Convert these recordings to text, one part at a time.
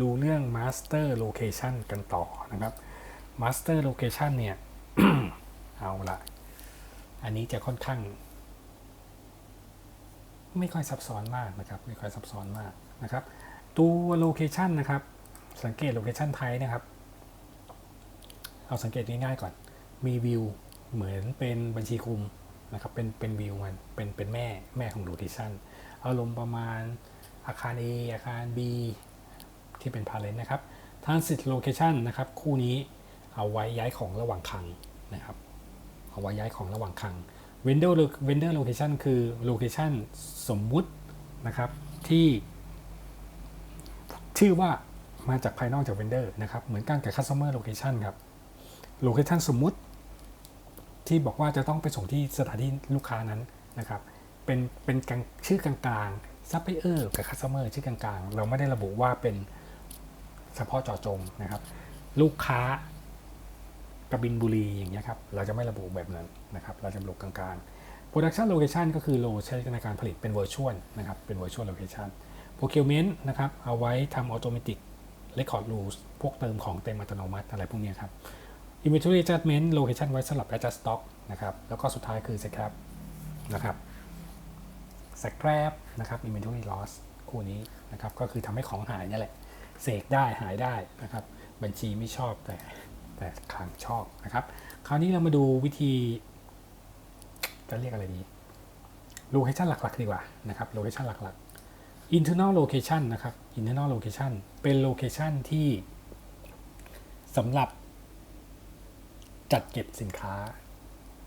ดูเรื่อง master location กันต่อนะครับ master location เนี่ย เอาละอันนี้จะค่อนข้าง ไม่ค่อยซับซ้อนมากนะครับ ไม่ค่อยซับซ้อนมากนะครับ ตัว location นะครับ สังเกต location ไทยนะครับ เอาสังเกตง่ายๆก่อน มีวิวเหมือนเป็นบัญชีคุมนะครับ เป็นเป็นวิวมัน เป็นเป็นแม่แม่ของ location อารมณ์ประมาณอาคาร A อาคาร B ที่เป็น parent นะครับ transit location นะครับคู่นี้เอาไว้ย้ายของระหว่างคังนะครับเอาไว้ย้ายของระหว่างคัง vendor lo- vendor location คือ location สมมุตินะครับที่ชื่อว่ามาจากภายนอกจาก vendor นะครับ เหมือนกันกับ customer location ครับ location สมมุติ ที่บอกว่าจะต้องไปส่งที่สถานที่ลูกค้านั้นนะครับ เป็นเป็นกลางชื่อกลางๆ supplier กับ customer ชื่อกลางๆ เราไม่ได้ระบุว่าเป็น เฉพาะเจาะจงนะครับ ลูกค้ากบินบุรีอย่างเงี้ยครับเราจะไม่ระบุแบบนั้นนะครับ เราจะระบุกลางๆ production location ก็คือโลใช้ในการผลิตเป็น virtual นะครับเป็น virtual location procurement นะครับเอาไว้ทำ automatic record rules พวกเติมของเต็มอัตโนมัติอะไรพวกนี้ครับ inventory adjustment location ไว้สำหรับ adjust stock นะครับแล้วก็สุดท้ายคือ scrap นะครับ scrap นะครับ inventory loss คู่นี้นะครับก็คือทำให้ของหายนี่แหละ เสกได้หายได้นะครับ บัญชีไม่ชอบแต่แต่คลังชอบนะครับ คราวนี้เรามาดูวิธีจะเรียกอะไรดี location หลักๆ ดีกว่านะครับ location หลักๆ internal location นะครับ internal location เป็น location ที่สำหรับจัดเก็บสินค้า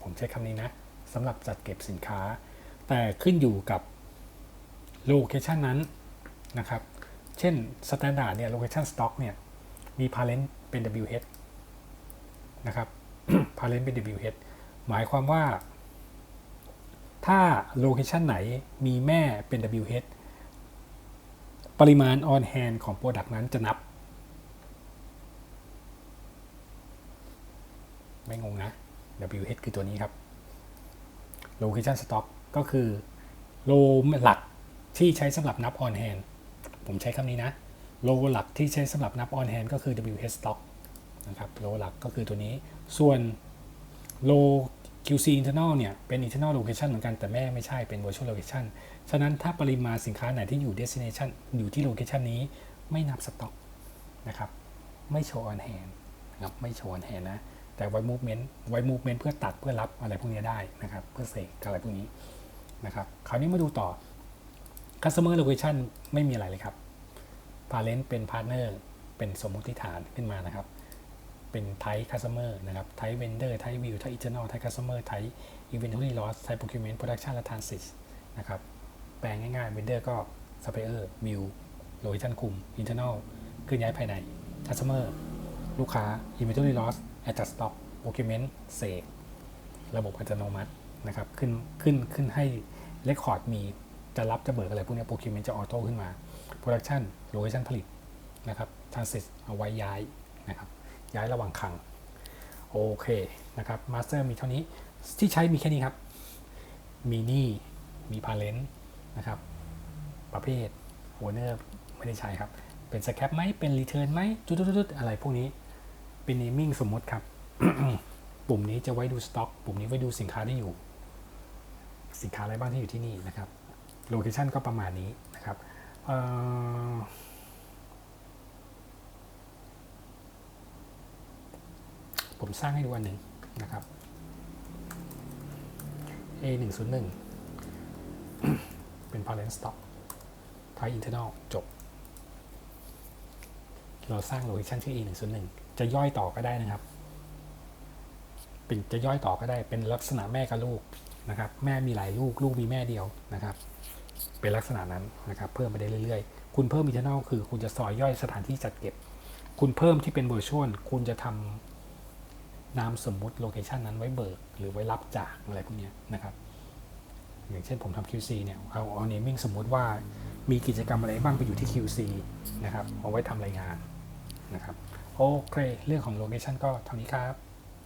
ผมใช้คำนี้นะสำหรับจัดเก็บสินค้า แต่ขึ้นอยู่กับ location นั้นนะครับ เช่น standard เนี่ย location stock เนี่ย มี parent เป็น WH นะครับ parent เป็น WH หมายความว่า ถ้า location ไหนมีแม่เป็น WH ปริมาณ on hand ของ product นั้นจะนับ ไม่งงนะ WH คือตัวนี้ครับ location stock ก็คือโลหลักที่ใช้สำหรับนับ on hand ผมใช้คำนี้นะโลหลักที่ใช้สำหรับนับ on hand ก็คือ WH stock นะครับโลหลักก็คือตัวนี้ ส่วนโล QC internal เนี่ย เป็น internal location เหมือนกันแต่แม่ไม่ใช่เป็น virtual location ฉะนั้นถ้าปริมาณสินค้าไหนที่อยู่ destination อยู่ที่ location นี้ไม่นับ stock นะครับไม่โชว์ on hand นะครับไม่โชว์ on hand นะ แต่ไว้ movement ไว้ movement เพื่อตัดเพื่อรับอะไรพวกนี้ได้นะครับ เพื่อเสกอะไรพวกนี้นะครับคราวนี้มาดูต่อ customer location ไม่มีอะไรเลยครับ parent เป็น partner เป็นสมมติฐานขึ้นมานะครับ เป็น type customer นะครับ type vendor type view type internal type customer type inventory loss type procurement production และ transit นะครับ แปลงง่ายๆ vendor ก็ supplier view location คุม internal เคลื่อนย้ายภายใน customer ลูกค้า inventory loss adjust stock procurement เสกระบบอัตโนมัตินะครับ ขึ้นขึ้นขึ้นให้ record มี จะรับจะเบิกอะไรพวกนี้ procurement จะออโต้ขึ้นมา production location ผลิตนะครับ transit เอาไว้ย้ายนะครับย้ายระหว่างคลังโอเคนะครับ master มีเท่านี้ที่ใช้มีแค่นี้ครับ มีนี้มี parent นะครับ ประเภท owner ไม่ได้ใช้ครับ เป็นสแคปไหมเป็น return ไหมจุดๆๆอะไรพวกนี้เป็น naming สมมติครับ ปุ่มนี้จะไว้ดูสต็อก ปุ่มนี้ไว้ดูสินค้าที่อยู่ สินค้าอะไรบ้างที่อยู่ที่นี่นะครับ โลเคชันก็ประมาณนี้นะครับผมสร้างให้ดูอันหนึ่งนะครับ A 1 0 1เป็น parent stock type internal จบ เราสร้างโลเคชันชื่อ E 1 0 1จะย่อยต่อก็ได้นะครับ เป็นจะย่อยต่อก็ได้เป็นลักษณะแม่กับลูกนะครับ แม่มีหลายลูก ลูกมีแม่เดียวนะครับ เป็นลักษณะนั้นนะครับเพิ่มไปได้เรื่อยๆ คุณเพิ่ม internal คือคุณจะซอยย่อยสถานที่จัดเก็บ คุณเพิ่มที่เป็น virtual คุณจะทำนามสมมุติโลเคชันนั้นไว้เบิก หรือไว้รับจากอะไรพวกเนี้ยนะครับอย่างเช่นผมทำ QC เนี่ยเอาเอา naming สมมุติว่ามีกิจกรรมอะไรบ้างไปอยู่ที่ QC นะครับเอาไว้ทำรายงานนะครับโอเค เรื่องของโลเคชันก็เท่านี้ครับ